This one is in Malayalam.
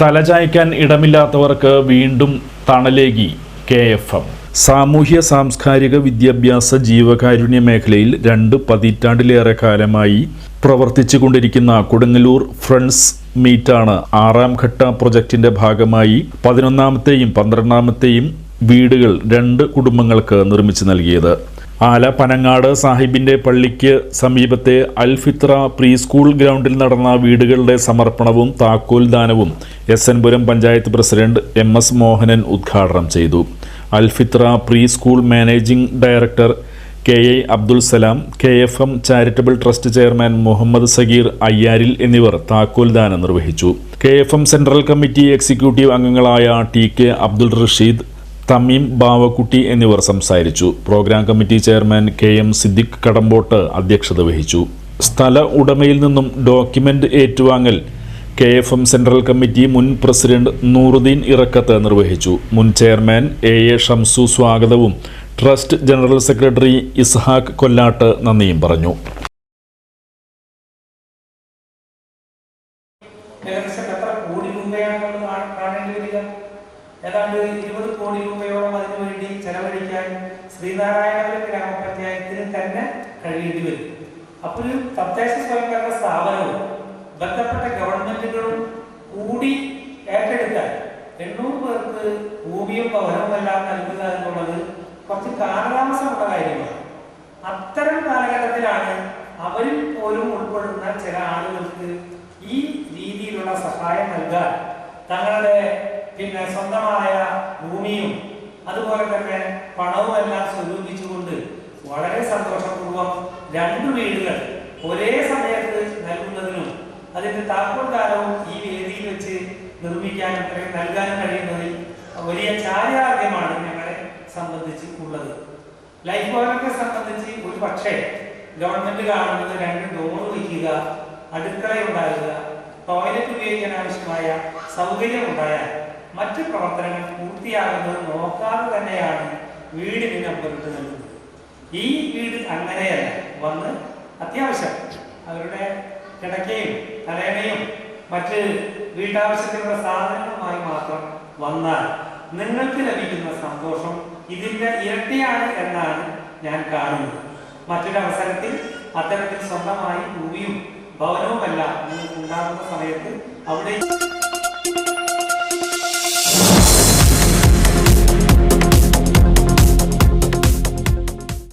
തലചായ്ക്കാൻ ഇടമില്ലാത്തവർക്ക് വീണ്ടും തണലേകി കെ എഫ് എം. സാമൂഹ്യ സാംസ്കാരിക വിദ്യാഭ്യാസ ജീവകാരുണ്യ മേഖലയിൽ രണ്ട് പതിറ്റാണ്ടിലേറെ കാലമായി പ്രവർത്തിച്ചു കൊണ്ടിരിക്കുന്ന കൊടുങ്ങല്ലൂർ ഫ്രണ്ട്സ് മീറ്റാണ് ആറാം ഘട്ട പ്രൊജക്ടിന്റെ ഭാഗമായി പതിനൊന്നാമത്തെയും പന്ത്രണ്ടാമത്തെയും വീടുകൾ രണ്ട് കുടുംബങ്ങൾക്ക് നിർമ്മിച്ചു നൽകിയത്. ആല പനങ്ങാട് സാഹിബിന്റെ പള്ളിക്ക് സമീപത്തെ അൽഫിത്ര പ്രീ സ്കൂൾ ഗ്രൗണ്ടിൽ നടന്ന വീടുകളുടെ സമർപ്പണവും താക്കോൽ ദാനവും S N Puram panchayat president M S Mohanan ഉദ്ഘാടനം ചെയ്തു. Alfitra pre school managing director K A Abdul Salam K F M charitable trust chairman Muhammad Sageer Ayyaril എന്നിവർ താക്കോൽ ദാനം നിർവഹിച്ചു. K F M central committee executive അംഗങ്ങളായ ടി കെ അബ്ദുൾ റഷീദ് തമീം ബാവക്കുട്ടി എന്നിവർ സംസാരിച്ചു. Programme committee chairman K M Siddique Kadampot അധ്യക്ഷത വഹിച്ചു. സ്ഥല ഉടമയിൽ നിന്നും document ഏറ്റുവാങ്ങൽ K F M central committee മുൻ പ്രസിഡന്റ് നൂറുദ്ദീൻ ഇറക്കത്ത് നിർവഹിച്ചു. മുൻ ചെയർമാൻ എ എ ഷംസു സ്വാഗതവും trust general secretary Ishaq Kollatt നന്ദിയും പറഞ്ഞു. ഏകദേശം എത്ര? കോടി രൂപയാണെന്നുള്ളത് കാണേണ്ടി വരിക ഏതാണ്ട് ഇരുപത് കോടി രൂപയോളം അതിനുവേണ്ടി ചെലവഴിക്കാൻ ശ്രീനാരായണപുരം ഗ്രാമപഞ്ചായത്തിന് തന്നെ കഴിയേണ്ടി വരും. അപ്പോൾ ഒരു തദ്ദേശ സ്വയംഭരണ സ്ഥാപനവും ബന്ധപ്പെട്ട ഗവൺമെന്റുകളും കൂടി ഏറ്റെടുത്താൽ എണ്ണൂറ് പേർക്ക് ഭൂമിയും ഭവനവും എല്ലാം നൽകുക എന്നുള്ളത് കുറച്ച് കാലതാമസമുള്ള കാര്യമാണ് അത്തരം കാലഘട്ടത്തിലാണ് അവരിൽ പോലും ഉൾപ്പെടുന്ന ചില ആളുകൾക്ക് ഈ രീതിയിലുള്ള സഹായം നൽകാൻ തങ്ങളുടെ പിന്നെ സ്വന്തമായ ഭൂമിയും അതുപോലെ തന്നെ പണവും എല്ലാം സ്വരൂപിച്ചുകൊണ്ട് വളരെ സന്തോഷപൂർവം രണ്ടു വീടുകൾ ഒരേ സമയത്ത് നൽകുന്നതിനും അതിന്റെ താക്കോൽ ദാനവും ഈ വേദിയിൽ വെച്ച് നിർമ്മിക്കാനും അല്ലെങ്കിൽ നൽകാനും കഴിയുന്നതിൽ വലിയ ചാരിതാർത്ഥ്യമാണ് ഞങ്ങളെ സംബന്ധിച്ച് ഉള്ളത് ലൈഫ് ഭവനത്തെ സംബന്ധിച്ച് ഒരു പക്ഷേ ഗവൺമെന്റ് കാണുന്നത് രണ്ട് ഡോർ വയ്ക്കുക അടുക്കള ഉണ്ടാകുക ടോയ്ലറ്റ് ഉപയോഗിക്കാൻ ആവശ്യമായ സൗകര്യം ഉണ്ടായാൽ മറ്റ് പ്രവർത്തനങ്ങൾ പൂർത്തിയാകുന്നത് നോക്കാതെ തന്നെയാണ് വീടിന് നമ്പർ ഇട്ട് നൽകുന്നത്. ഈ വീട് അങ്ങനെയല്ല. വന്ന് അത്യാവശ്യം അവരുടെ കിടക്കയും തലേണയും മറ്റ് വീട്ടാവശ്യത്തിനുള്ള സാധനങ്ങളുമായി മാത്രം വന്നാൽ നിങ്ങൾക്ക് ലഭിക്കുന്ന സന്തോഷം ഇതിന്റെ ഇരട്ടിയാണ് എന്നാണ് ഞാൻ കാണുന്നത്. മറ്റൊരവസരത്തിൽ അത്തരത്തിൽ സ്വന്തമായി ഭൂമിയും ഭവനവുമെല്ലാം നിങ്ങൾക്ക് ഉണ്ടാകുന്ന സമയത്ത് അവിടെ